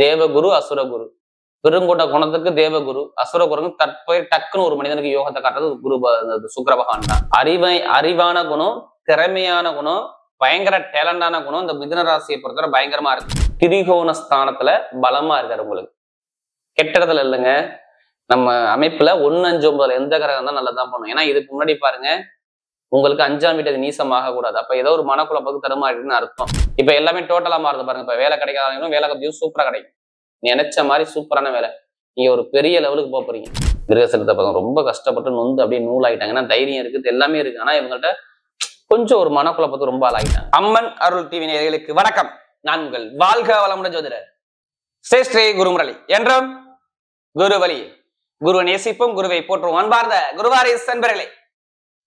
தேவகுரு அசுரகுரு. பெருங்கோட்ட குணத்துக்கு தேவகுரு அசுரகுரு தற்போய் டக்குன்னு ஒரு மனிதனுக்கு யோகத்தை காட்டுறது குரு சுக்கர பகவான் தான். அறிவை அறிவான குணம் திறமையான குணம் பயங்கர டேலண்டான குணம் இந்த மிதுன ராசியை பொறுத்தவரை பயங்கரமா இருக்கு. திரிகோண ஸ்தானத்துல பலமா இருக்காரு உங்களுக்கு. கெட்டடத்துல இல்லைங்க. நம்ம அமைப்புல ஒன்னு அஞ்சு ஒன்பதுல எந்த கிரகம் தான் நல்லதான் பண்ணும். ஏன்னா இதுக்கு முன்னாடி பாருங்க உங்களுக்கு அஞ்சாம் வீட்டுக்கு நீசம் ஆகக்கூடாது அப்ப ஏதோ ஒரு மனக்குழப்பத்துக்கு தருமாறின்னு அர்த்தம். இப்ப எல்லாமே டோட்டலா மாறுது பாருங்க. இப்ப வேலை கிடைக்காதவங்களும் வேலை கத்தியும் சூப்பரா கிடைக்கும். நினைச்ச மாதிரி சூப்பரான வேலை. நீங்க ஒரு பெரிய லெவலுக்கு போக போறீங்க. கிரகசலத்தை பக்கம் ரொம்ப கஷ்டப்பட்டு நொந்து அப்படியே நூல் ஆயிட்டாங்க ஏன்னா தைரியம் இருக்குது எல்லாமே இருக்கு. ஆனா இவங்கள்ட்ட கொஞ்சம் ஒரு மனக்குழப்பத்துக்கு ரொம்ப ஆளாகிட்டாங்க அம்மன் அருள் டிவி வணக்கம். நான் உங்கள் வாழ்க வளமுடன் ஜோதிடர். ஸ்ரீ குருமுரளி. என்றும் குருவலி குருவன் நேசிப்பும் குருவை போற்றுவோம். அன்பார்ந்த குருவாரி சென்பர்களே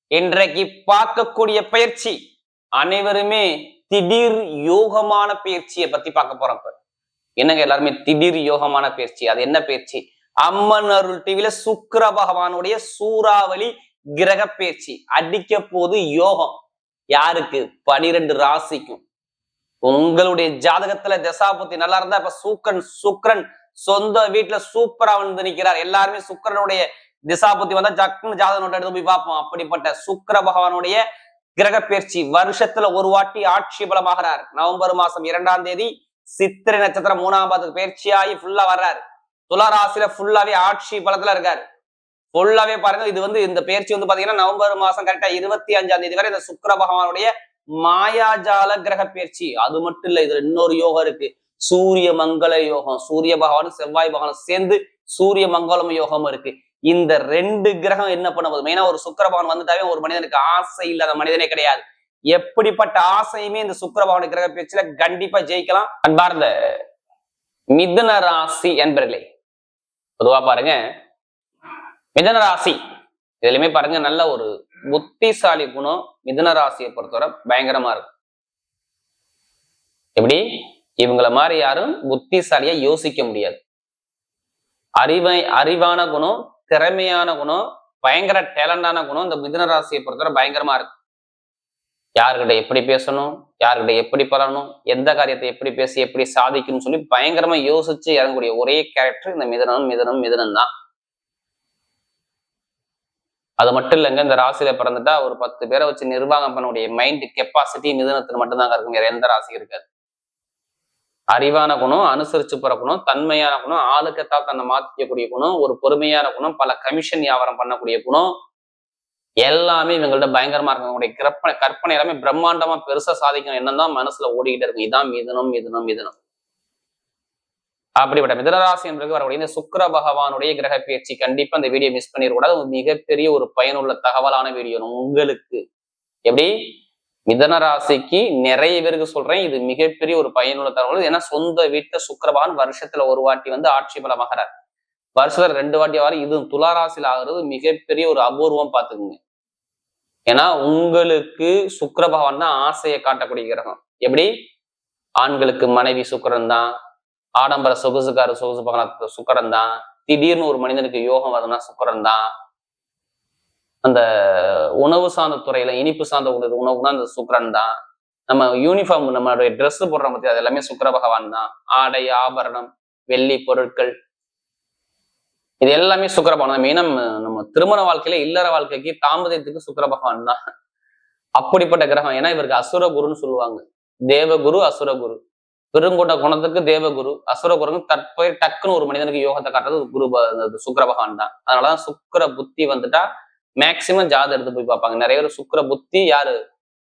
இன்றைக்கு பார்க்கக்கூடிய பயிற்சி அனைவருமே திடீர் யோகமான பயிற்சியை பத்தி பார்க்க போறோம் இப்ப. என்னங்க எல்லாருமே திடீர் யோகமான பயிற்சி? அது என்ன பயிற்சி? அம்மன் அருள் டிவில சுக்கர பகவானுடைய சூறாவளி கிரக பயிற்சி. அடிக்க போது யோகம். யாருக்கு? பனிரெண்டு ராசிக்கும். உங்களுடைய ஜாதகத்துல தசாபுத்தி நல்லா இருந்தா இப்ப சூக்கன் சுக்ரன் சொந்த வீட்டுல சூப்பரா வந்து நிக்கிறார். எல்லாருமே சுக்கிரனுடைய திசாபுத்தி வந்தா ஜக்குன்னு ஜாதக நோட்டை எடுத்து போய் பார்ப்போம். அப்படிப்பட்ட சுக்கர பகவானுடைய கிரக பயிற்சி வருஷத்துல ஒரு வாட்டி ஆட்சி பலமாகிறார். நவம்பர் மாசம் இரண்டாம் தேதி சித்திரை நட்சத்திரம் மூணாம் பாதத்துக்கு பயிற்சியாகி ஃபுல்லா வர்றாரு. துளராசில ஃபுல்லாவே ஆட்சி பலத்துல இருக்காரு. ஃபுல்லாவே பாருங்க இது வந்து இந்த பயிற்சி வந்து பாத்தீங்கன்னா நவம்பர் மாசம் கரெக்டா இருபத்தி அஞ்சாம் தேதி வரை இந்த சுக்கர பகவானுடைய மாயாஜால கிரக பயிற்சி அது மட்டும் இல்ல இதுல இன்னொரு யோகம் இருக்கு. சூரிய மங்கள யோகம். சூரிய பகவானும் செவ்வாய் பகவானும் சேர்ந்து சூரிய மங்களம் யோகம் இருக்கு. இந்த ரெண்டு கிரகம் என்ன பண்ண போதும் மெயினா ஒரு சுக்கரபவன் வந்துட்டாவே ஒரு மனிதனுக்கு ஆசை இல்லாத மனிதனே கிடையாது. எப்படிப்பட்ட ஆசையுமே இந்த சுக்கரபவன் கிரக பேச்சுல கண்டிப்பா ஜெயிக்கலாம். அன்பார்ந்த மிதன ராசி என்பர்களே பொதுவா பாருங்க. மிதன ராசி இதுலயுமே பாருங்க நல்ல ஒரு புத்திசாலி குணம் மிதன ராசியை பொறுத்தவரை பயங்கரமா இருக்கும். எப்படி? இவங்கள மாதிரி யாரும் புத்திசாலியா யோசிக்க முடியாது. அறிவை அறிவான குணம் திறமையான குணம் பயங்கர டேலண்டான குணம் இந்த மிதுன ராசியை பொறுத்தவரை பயங்கரமா இருக்கு. யாருக்கிட்ட எப்படி பேசணும் யாருக்கிட்ட எப்படி பலனும் எந்த காரியத்தை எப்படி பேசி எப்படி சாதிக்கணும்னு சொல்லி பயங்கரமா யோசிச்சு இறங்கக்கூடிய ஒரே கேரக்டர் இந்த மிதனம் மிதனம் மிதனம் தான். அது மட்டும் இல்லைங்க இந்த ராசியில பிறந்துட்டா ஒரு பத்து பேரை வச்சு நிர்வாகம் பண்ணக்கூடிய மைண்ட் கெப்பாசிட்டி மிதனத்தில் மட்டும்தாங்க இருக்கும். வேற எந்த ராசி இருக்காது. அறிவான குணம் அனுசரிச்சு போற குணம் தன்மையான குணம் ஆளுக்கத்தா தன்னை மாத்திக்கக்கூடிய குணம் ஒரு பொறுமையான குணம் பல கமிஷன் வியாபாரம் பண்ணக்கூடிய குணம். எல்லாமே இவங்கள்ட்ட பயங்கரமா இருக்கக்கூடிய கற்பனை கற்பனை எல்லாமே பிரம்மாண்டமா பெருசா சாதிக்கணும். என்னதான் மனசுல ஓடிக்கிட்டு இருக்கும். இதான் மிதனம் மிதனம் மிதனம். அப்படிப்பட்ட மிதனராசி என்பது வரக்கூடிய இந்த சுக்கர பகவானுடைய கிரக பயிற்சி கண்டிப்பா இந்த வீடியோ மிஸ் பண்ணிடக்கூடாது. மிகப்பெரிய ஒரு பயனுள்ள தகவலான வீடியோ உங்களுக்கு எப்படி? மிதன ராசிக்கு நிறைய பேருக்கு சொல்றேன் இது மிகப்பெரிய ஒரு பயனுள்ள தகவல். ஏன்னா சொந்த வீட்டை சுக்கரபான் வருஷத்துல ஒரு வாட்டி வந்து ஆட்சி பலமாகிறார் வருஷத்துல ரெண்டு வாட்டி வர இது துலா ராசியில ஆகிறது மிகப்பெரிய ஒரு அபூர்வம் பாத்துக்குங்க ஏன்னா உங்களுக்கு சுக்கிர பகவான் தான் ஆசையை காட்டக்கூடிய கிரகம். எப்படி? ஆண்களுக்கு மனைவி சுக்கரன் தான் ஆடம்பர சொகுசுக்கார சொகுசு பகவான் சுக்கரன் தான் திடீர்னு ஒரு மனிதனுக்கு யோகம் வருதுன்னா சுக்கரன் தான் அந்த உணவு சார்ந்த துறையில இனிப்பு சார்ந்த உணவு உணவுனா அந்த சுக்கரன் தான். நம்ம யூனிஃபார்ம் நம்மளுடைய ட்ரெஸ் போடுற பத்தி அது எல்லாமே சுக்கர பகவான் தான். ஆடை ஆபரணம் வெள்ளி பொருட்கள். இது எல்லாமே சுக்கர பகவான் மெயினா நம்ம திருமண வாழ்க்கையில இல்லற வாழ்க்கைக்கு தாமதத்துக்கு சுக்கர பகவான் தான். அப்படிப்பட்ட கிரகம். ஏன்னா இவருக்கு அசுர குருன்னு சொல்லுவாங்க. தேவகுரு அசுரகுரு பெருங்கொண்ட குணத்துக்கு தேவகுரு அசுரகுரு தற்போய் டக்குன்னு ஒரு மனிதனுக்கு யோகத்தை காட்டுறது குரு சுக்கர பகவான் தான். அதனாலதான் சுக்கிர புத்தி வந்துட்டா மேக்சிமம் ஜாதகம் எடுத்து போய் பார்ப்பாங்க. நிறைய பேர் சுக்கர புத்தி யாரு?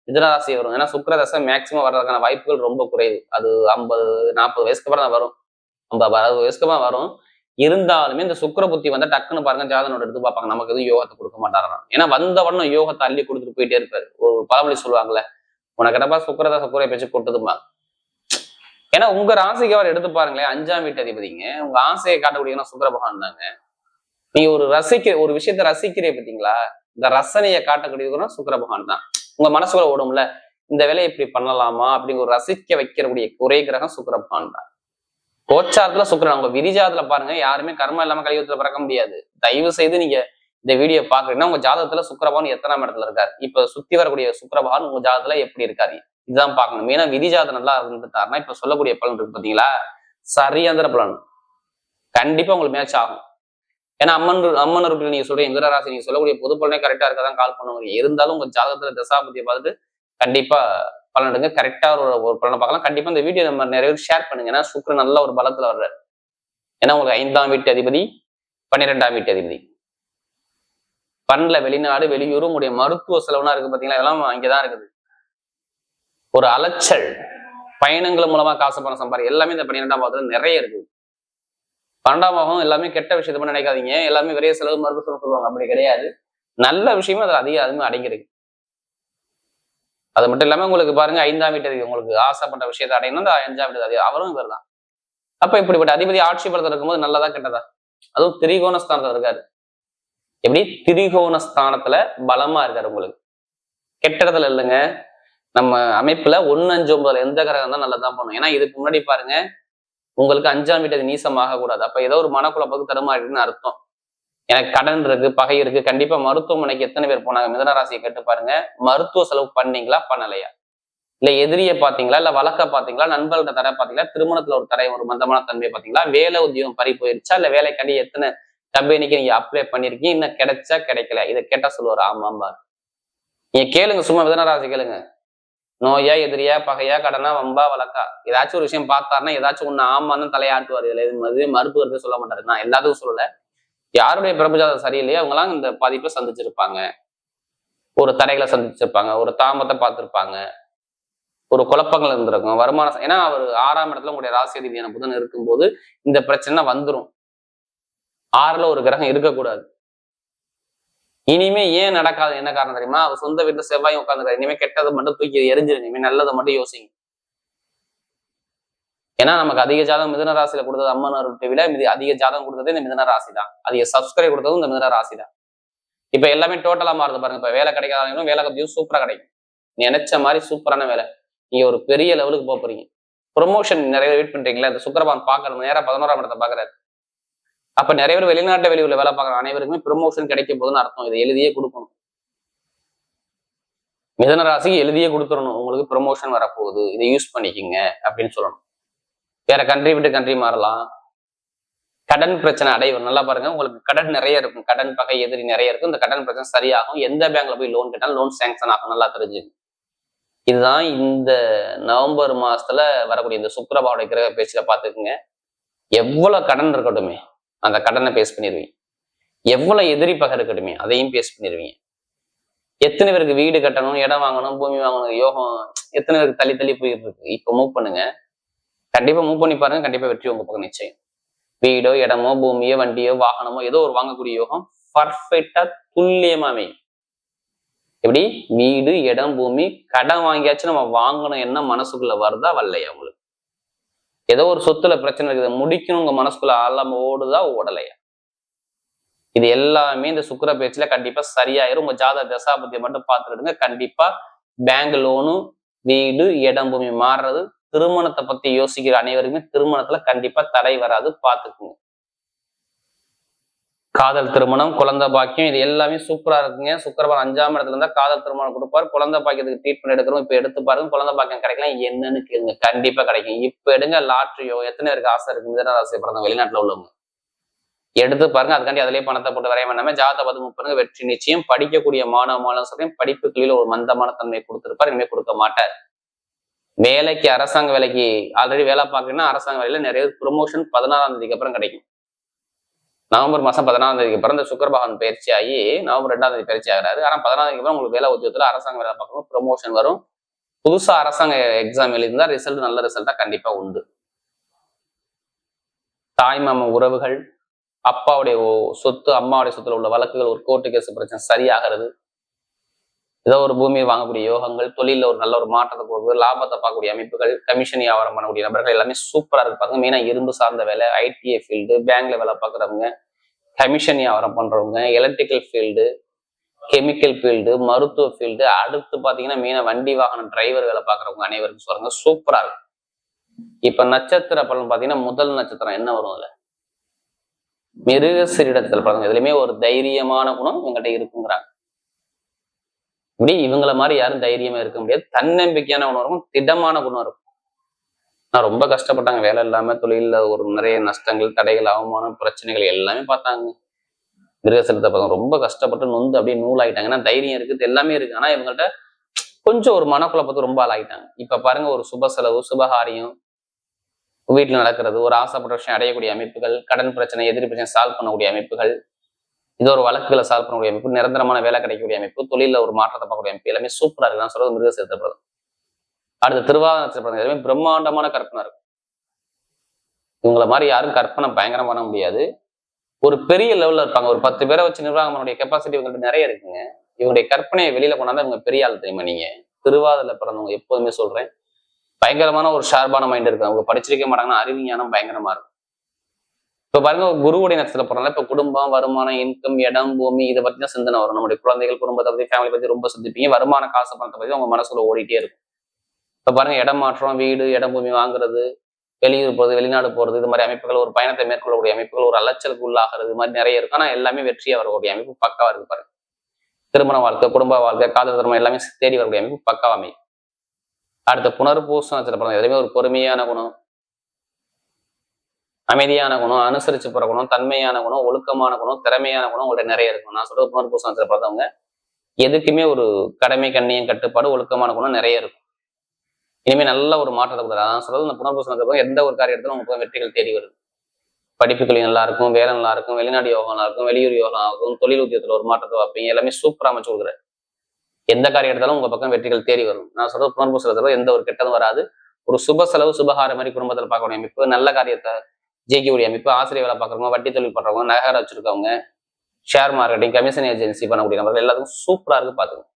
மிதனராசி வரும். ஏன்னா சுக்கர தசை மேக்சிமம் வர்றதுக்கான வாய்ப்புகள் ரொம்ப குறைவு. அது ஐம்பது நாற்பது வயசுக்கு அப்புறம் தான் வரும். ஐம்பது அறுபது வயசுக்கு அப்புறம் வரும். இருந்தாலுமே இந்த சுக்கிர புத்தி வந்தா டக்குன்னு பாருங்க ஜாதனோட எடுத்து பார்ப்பாங்க. நமக்கு எதுவும் யோகத்தை கொடுக்க மாட்டாராம். ஏன்னா வந்த உடனே யோகத்தை அள்ளி கொடுத்துட்டு போயிட்டே இருப்பாரு. ஒரு பழமொழி சொல்லுவாங்கல்ல உனக்கு என்னப்பா சுக்கிரதா சுக்கிர பேச்சு கொட்டுதுமா ஏன்னா உங்க ராசிக்கு அவர் எடுத்து பாருங்களேன் அஞ்சாம் வீட்டு அதிபதிங்க. உங்க ஆசையை காட்டக்கூடியவங்க சுக்கர பகவான் தாங்க. நீங்க ஒரு ரசிக்க ஒரு விஷயத்த ரசிக்கிறே பார்த்தீங்களா? இந்த ரசனையை காட்டக்கூடியவங்க சுக்கர பகவான் தான். உங்க மனசுக்குள்ள ஓடும்ல இந்த வேலையை இப்படி பண்ணலாமா? அப்படிங்கிற ஒரு ரசிக்க வைக்கிறக்கூடிய ஒரே கிரகம் சுக்கர பகவான் தான். கோச்சாரத்துல சுக்கரன் உங்க விதிஜாதத்துல பாருங்க யாருமே கர்மம் இல்லாம கலியுகத்துல பிறக்க முடியாது. தயவு செய்து நீங்க இந்த வீடியோ பாக்குறீங்கன்னா உங்க ஜாதகத்துல சுக்கிரபகவான் எத்தனாம் இடத்துல இருக்காரு? இப்ப சுத்தி வரக்கூடிய சுக்கிரபகவான் உங்க ஜாதகத்துல எப்படி இருக்காரு? இதுதான் பார்க்கணும். ஏன்னா விதிஜாதம் நல்லா இருந்துட்டாருன்னா இப்ப சொல்லக்கூடிய பலன் இருக்கு பாத்தீங்களா சரியாந்திர பலன். கண்டிப்பா உங்களுக்கு மேட்ச் ஆகும். ஏன்னா அம்மன் அம்மன் ரூட்டில் நீங்க சொல்ற மிதன ராசி நீங்க சொல்லக்கூடிய பொது பலனே கரெக்டா இருக்கதான் கால் பண்ணுவாங்க. இருந்தாலும் உங்க ஜாதகத்துல தசாபதியை பார்த்துட்டு கண்டிப்பா பலன் எடுங்க. கரெக்டா ஒரு ஒரு பலனை பார்க்கலாம். கண்டிப்பா இந்த வீடியோ நம்ம நிறைய பேர் ஷேர் பண்ணுங்க. ஏன்னா சுக்கிரன் நல்ல ஒரு பலத்துல வர்றாரு. ஏன்னா உங்களுக்கு ஐந்தாம் வீட்டு அதிபதி பன்னிரெண்டாம் வீட்டு அதிபதி. பண்ல வெளிநாடு வெளியூர் உங்களுடைய மருத்துவ செலவுனா இருக்கு பாத்தீங்களா? இதெல்லாம் அங்கேதான் இருக்குது. ஒரு அலைச்சல். பயணங்கள் மூலமா காசு பணம் சம்பாதி எல்லாமே இந்த பன்னிரெண்டாம் பாவத்துல நிறைய இருக்குது. பன்னெண்டாம் பாவம் எல்லாமே கெட்ட விஷயத்த நினைக்காதீங்க. எல்லாமே விரைய செலவு மருத்துவ செலவு சொல்லுவாங்க அப்படி கிடையாது. நல்ல விஷயமும் அதில் அதிக அதுவும் அடங்கியிருக்கு. அது மட்டும் இல்லாம உங்களுக்கு பாருங்க ஐந்தாம் வீட்டு உங்களுக்கு ஆசைப்பட்ட விஷயத்த அடையணும் அந்த அஞ்சாம் வீட்டு அதிகம் அவரும் இவர் தான். அப்ப இப்படிப்பட்ட அதிபதி ஆட்சி படத்தில் இருக்கும்போது நல்லதா கெட்டதா? அதுவும் திரிகோணஸ்தானத்துல இருக்காரு. எப்படி? திரிகோண ஸ்தானத்துல பலமா இருக்காரு உங்களுக்கு. கெட்ட இடத்துல இல்லைங்க. நம்ம அமைப்புல ஒன்னு அஞ்சு ஒன்பதுல எந்த கிரகம் தான் நல்லதான் பண்ணும் ஏன்னா இதுக்கு முன்னாடி பாருங்க உங்களுக்கு அஞ்சாம் வீட்டு நீசமாக கூடாது அப்ப ஏதோ ஒரு மனக்குழப்பத்துக்கு தருமாறின்னு அர்த்தம். எனக்கு கடன் இருக்கு பகை இருக்கு. கண்டிப்பா மருத்துவமனைக்கு எத்தனை பேர் போனாங்க? மிதனராசியை கேட்டு பாருங்க. மருத்துவ செலவு பண்ணீங்களா? பண்ணலையா? இல்ல எதிரிய பாத்தீங்களா இல்ல வழக்க பாத்தீங்களா நண்பர்கள தர பாத்தீங்களா திருமணத்துல ஒரு தடை ஒரு மந்தமான தன்மை பாத்தீங்களா வேலை உத்தியோகம் பறி போயிருச்சா? இல்ல வேலைக்காண்டி எத்தனை கம்பெனிக்கு நீங்க அப்ளை பண்ணிருக்கீங்க இன்னும் கிடைச்சா கிடைக்கல. இதை கேட்டா சொல்லுவார் ஆமாம்பா நீங்க கேளுங்க சும்மா மிதனராசி கேளுங்க. நோயா எதிரியா பகையா கடனா வம்பா வழக்கா? ஏதாச்சும் ஒரு விஷயம் பார்த்தாருன்னா ஏதாச்சும் ஒண்ணு ஆமான்னு தலையாட்டுவார். இதுல இது மறுப்பு கருத்து சொல்ல மாட்டாரு. நான் எல்லாத்துக்கும் சொல்லல. யாருடைய பிரபுஜாதம் சரியில்லையோ அவங்களாம் இந்த பாதிப்பை சந்திச்சிருப்பாங்க. ஒரு தடைகளை சந்திச்சிருப்பாங்க. ஒரு தாமத்தை பார்த்திருப்பாங்க. ஒரு குழப்பங்கள் இருந்திருக்கும். வருமானம் ஏன்னா அவர் ஆறாம் இடத்துல உங்களுடைய ராசி அதிபதியான புதன் இருக்கும்போது இந்த பிரச்சனை வந்துரும். ஆறுல ஒரு கிரகம் இருக்கக்கூடாது. இனிமே ஏன் நடக்காது? என்ன காரணம் தெரியுமா? அவர் சொந்த வீட்டுல செவ்வாயும் உட்காந்துருக்காரு இனிமே கெட்டதை மட்டும் தூக்கி எரிஞ்சிருங்க இனிமே நல்லதை மட்டும் யோசிங்க ஏன்னா நமக்கு அதிக ஜாதகம் மிதன ராசியில கொடுத்தது அம்மன் விட இது அதிக ஜாதகம் கொடுத்தது இந்த மிதன ராசி தான். அதிக சப்ஸ்கிரைப் கொடுத்ததும் இந்த மிதன ராசி தான். இப்ப எல்லாமே டோட்டலா மாறுது பாருங்க. இப்ப வேலை கிடைக்காதவங்களும் வேலை கத்தியும் சூப்பரா கிடைக்கும். நினைச்ச மாதிரி சூப்பரான வேலை. நீங்க ஒரு பெரிய லெவலுக்கு போக போறீங்க. ப்ரொமோஷன் நிறைய வெயிட் பண்றீங்களா. இந்த சுக்கரபான் பாக்குறது நேரம் பதினோராம் இடத்தை பாக்குறாரு அப்ப நிறைய பேர் வெளிநாட்டு வெளியூர்ல வேலை பார்க்குற அனைவருக்குமே ப்ரொமோஷன் கிடைக்க போதுன்னு அர்த்தம். இதை எழுதியே கொடுக்கணும். மிதன ராசிக்கு எழுதியே கொடுத்துடணும். உங்களுக்கு ப்ரொமோஷன் வரப்போகுது. இதை யூஸ் பண்ணிக்கிங்க அப்படின்னு சொல்லணும். வேற கண்ட்ரி விட்டு கண்ட்ரி மாறலாம். கடன் பிரச்சனை அடைவர் நல்லா பாருங்க. உங்களுக்கு கடன் நிறைய இருக்கும். கடன் பகை எதிரி நிறைய இருக்கும். இந்த கடன் பிரச்சனை சரியாகும். எந்த பேங்க்ல போய் லோன் கேட்டாலும் லோன் சேங்ஷன் ஆகும். நல்லா தெரிஞ்சுங்க. இதுதான் இந்த நவம்பர் மாசத்துல வரக்கூடிய இந்த சுக்கரபாவுடைய கிரக பேச்சுல பாத்துக்குங்க எவ்வளவு கடன் இருக்கட்டுமே. அந்த கடனை பேஸ் பண்ணிடுவீங்க எவ்வளவு எதிரி பகை இருக்கட்டுமே அதையும் பேஸ் பண்ணிடுவீங்க எத்தனை பேருக்கு வீடு கட்டணும் இடம் வாங்கணும் பூமி வாங்கணும் யோகம் எத்தனை பேருக்கு தள்ளி தள்ளி போயிட்டு இருக்கு. இப்போ மூவ் பண்ணுங்க. கண்டிப்பா மூவ் பண்ணி பாருங்க கண்டிப்பா வெற்றி உங்க பக்கம் நிச்சயம். வீடோ இடமோ பூமியோ வண்டியோ வாகனமோ ஏதோ ஒரு வாங்கக்கூடிய யோகம் பர்ஃபெக்டா துல்லியமா அமையும். எப்படி? வீடு இடம் பூமி கடன் வாங்கியாச்சும் நம்ம வாங்கணும் என்ன மனசுக்குள்ள வருதா வரலையா உங்களுக்கு ஏதோ ஒரு சொத்துல பிரச்சனை இருக்குது. முடிக்கணும் உங்க மனசுக்குள்ள ஆழம் ஓடுதா ஓடலையா? இது எல்லாமே இந்த சுக்கர பேச்சுல கண்டிப்பா சரியாயிரும். உங்க ஜாத தசாபத்தியை மட்டும் பார்த்துக்கிடுங்க. கண்டிப்பா பேங்க் லோனு வீடு இடம் பூமி மாறுறது திருமணத்தை பத்தி யோசிக்கிற அனைவருக்குமே திருமணத்துல கண்டிப்பா தடை வராது. பார்த்துக்குங்க. காதல் திருமணம் குழந்தை பாக்கியம் இது எல்லாமே சூப்பரா இருக்குங்க. சுக்கரவாரம் அஞ்சாம் இடத்துல இருந்தா காதல் திருமணம் கொடுப்பாரு. குழந்தை பாக்கியத்துக்கு ட்ரீட்மெண்ட் எடுக்கிறோம். இப்ப எடுத்து பாருங்க குழந்தை பாக்கியம் கிடைக்கலாம் என்னன்னு கேளுங்க. கண்டிப்பா கிடைக்கும். இப்ப எடுங்க லாட்ரியோ எத்தனை பேருக்கு ஆசை இருக்கு? மிதன ராசி பிறந்தவங்க வெளிநாட்டுல உள்ளவங்க. எடுத்து பாருங்க அதுக்காண்டி அதிலேயே பணத்தை போட்டு வரைய வேண்டாமே. ஜாத பதுமு பாருங்க வெற்றி நிச்சயம். படிக்கக்கூடிய மாணவ மாணவ சொல்றேன் படிப்புகளில் ஒரு மந்தமான தன்மை கொடுத்திருப்பார். இனிமே கொடுக்க மாட்டார். வேலைக்கு அரசாங்க வேலைக்கு ஆல்ரெடி வேலை பார்க்கணும்னா அரசாங்க வேலையில நிறைய ப்ரொமோஷன் பதினாறாம் தேதிக்கு அப்புறம் கிடைக்கும். நவம்பர் மாதம் பதினாறாம் தேதிக்கு பிறந்த சுக்கரபகவான் பயிற்சி ஆகி நவம்பர் ரெண்டாம் தேதி பயிற்சி ஆகிறாரு. ஆனால் பதினாறாம் தேதிக்கு அப்புறம் உங்களுக்கு வேலை உத்தியோகத்துல அரசாங்க வேலை பார்க்கணும் ப்ரொமோஷன் வரும். புதுசா அரசாங்க எக்ஸாம் எழுதியிருந்தால் ரிசல்ட் நல்ல ரிசல்ட்டா கண்டிப்பா உண்டு. தாய் மாம உறவுகள் அப்பாவுடைய ஓ- சொத்து அம்மாவுடைய சொத்துல உள்ள வழக்குகள் ஒரு கோர்ட்டு கேஸ் பிரச்சனை சரியாகிறது. ஏதோ ஒரு பூமியை வாங்கக்கூடிய யோகங்கள் தொழில ஒரு நல்ல ஒரு மாற்றத்தை போகுது லாபத்தை பார்க்கக்கூடிய அமைப்புகள் கமிஷன் வியாபாரம் பண்ணக்கூடிய நபர்கள் எல்லாமே சூப்பரா இருப்பாங்க மெயினாக இரும்பு சார்ந்த வேலை ஐடிஐ ஃபீல்டு பேங்க்ல வேலை பார்க்குறவங்க கமிஷன் வியாபாரம் பண்றவங்க எலக்ட்ரிக்கல் ஃபீல்டு கெமிக்கல் ஃபீல்டு மருத்துவ ஃபீல்டு அடுத்து பாத்தீங்கன்னா மெயினாக வண்டி வாகன டிரைவர் வேலை பார்க்குறவங்க அனைவருக்கும் சொல்றாங்க சூப்பரா இருக்கும் இப்ப நட்சத்திர பலன் பாத்தீங்கன்னா முதல் நட்சத்திரம் என்ன வரும் அதுல? மிருகசிரிடத்தில் பாருங்க இதுலயுமே ஒரு தைரியமான குணம் இவங்ககிட்ட இருக்குங்கிறாங்க. இப்படி இவங்கள மாதிரி யாரும் தைரியமா இருக்க முடியாது. தன்னம்பிக்கையான குணம் இருக்கும் திடமான குணம் இருக்கும் நான் ரொம்ப கஷ்டப்பட்டாங்க. வேலை இல்லாம தொழில்ல ஒரு நிறைய நஷ்டங்கள் தடைகள் அவமானம் பிரச்சனைகள் எல்லாமே பார்த்தாங்க. மிருகசலத்தை பார்த்தாங்க ரொம்ப கஷ்டப்பட்டு நொந்து அப்படியே நூலாயிட்டாங்க. ஏன்னா தைரியம் இருக்குது. எல்லாமே இருக்கு ஆனா இவங்கள்ட்ட கொஞ்சம் ஒரு மனக்குழப்பத்து ரொம்ப ஆளாயிட்டாங்க. இப்ப பாருங்க ஒரு சுப செலவு சுபகாரியம் வீட்டில் நடக்கிறது ஒரு ஆசைப்பட்ட விஷயம் அடையக்கூடிய அமைப்புகள் கடன் பிரச்சனை எதிரி பிரச்சனை சால்வ் பண்ணக்கூடிய அமைப்புகள் இது ஒரு வழக்குகளை சால்வ் பண்ணக்கூடிய அமைப்பு நிரந்தரமான வேலை கிடைக்கக்கூடிய அமைப்பு தொழில ஒரு மாற்றத்தை பார்க்கக்கூடிய அமைப்பு எல்லாமே சூப்பராக இருக்கு. நான் சொல்றது மிருக சேர்த்தப்படுறது அடுத்த திருவாதிரை எல்லாமே பிரம்மாண்டமான கற்பனை இருக்கும் இவங்களை மாதிரி யாரும் கற்பனை பயங்கரம் பண்ண முடியாது. ஒரு பெரிய லெவலில் இருப்பாங்க. ஒரு பத்து பேரை வச்சு நிர்வாகம் பண்ணக்கூடிய கெப்பாசிட்டி இவங்கள்ட்ட நிறைய இருக்குங்க. இவங்களுடைய கற்பனையை வெளியில கொண்டாந்து இவங்க பெரிய ஆள் தெரியுமா நீங்க? திருவாதிரை பிறந்தவங்க எப்போதுமே சொல்றேன். பயங்கரமான ஒரு ஷார்பான மைண்ட் இருக்கு. அவங்க படிச்சிருக்க மாட்டாங்கன்னா அறிவிஞானம் பயங்கரமா இருக்கும் இப்ப பாருங்க குருவுடைய நட்சத்திரம் போறதுனால இப்ப குடும்பம் வருமானம் இன்கம் இடம் பூமி இதை பத்தி தான் சிந்தனை வரும். நம்முடைய குழந்தைகள் குடும்பத்தை பத்தி ஃபேமிலி பத்தி ரொம்ப சிந்திப்பீங்க. வருமான காசு பணத்தை பத்தி உங்க மனசுல ஓடிட்டே இருக்கும். இப்ப பாருங்க இடம் மாற்றம் வீடு இடம் பூமி வாங்குறது வெளியூர் போறது வெளிநாடு போறது இது மாதிரி அமைப்புகள் ஒரு பயணத்தை மேற்கொள்ளக்கூடிய அமைப்புகள் ஒரு அலைச்சலுக்கு உள்ளாகிறது இது மாதிரி நிறைய இருக்கும் ஆனா எல்லாமே வெற்றியாக வரக்கூடிய அமைப்பு பக்காவா இருக்கு பாருங்க. திருமண வாழ்க்கை குடும்ப வாழ்க்கை காதல் திருமணம் எல்லாமே தேடி வரக்கூடிய அமைப்பு பக்காவா அமையும். அடுத்த புனர்பூசம் நட்சத்திரம் எதுவுமே ஒரு பொறுமையான குணம் அமைதியான குணம் அனுசரிச்சு போற குணம் தன்மையான குணம் ஒழுக்கமான குணம் திறமையான குணம் உங்கள்ட்ட நிறைய இருக்கும். நான் சொல்றது புனர்பூசம் நட்சத்திரம் பார்த்தவங்க எதுக்குமே ஒரு கடமை கண்ணியம் கட்டுப்பாடு ஒழுக்கமான குணம் நிறைய இருக்கும். இனிமே நல்ல ஒரு மாற்றத்தை கொடுக்குறது அதான் சொல்றது இந்த புனர்பூசம் நட்சத்திரம் எந்த ஒரு காரியத்திலும் உங்களுக்கு வெற்றிகள் தேடி வருது. படிப்புகள் நல்லா இருக்கும் வேலை நல்லா இருக்கும் வெளிநாடு யோகம் நல்லா இருக்கும் வெளியூர் யோகம் ஆகும் தொழில் உத்தியத்தில் ஒரு மாற்றத்தை வைப்பீங்க எல்லாமே சூப்பரா அமைச்சு கொடுக்குறாரு. எந்த காரியம் எடுத்தாலும் உங்க பக்கம் வெற்றிகள் தேடி வரும். நான் சொல்றது புனர்பூசத்துல எந்த ஒரு கெட்டதும் வராது. ஒரு சுப செலவு சுபகார மாதிரி குடும்பத்தில் பார்க்கக்கூடிய அமைப்பு நல்ல காரியத்தை ஜேகேவுடைய அமைப்பு ஆசிரியர் வேலை பார்க்குறவங்க வட்டி தொழில் பண்ணுறவங்க நகர வச்சிருக்கவங்க ஷேர் மார்க்கெட்டிங் கமிஷன் ஏஜென்சி பண்ணக்கூடிய நபர்கள் எல்லாத்துக்கும் சூப்பரா இருக்கு பார்த்துக்கோங்க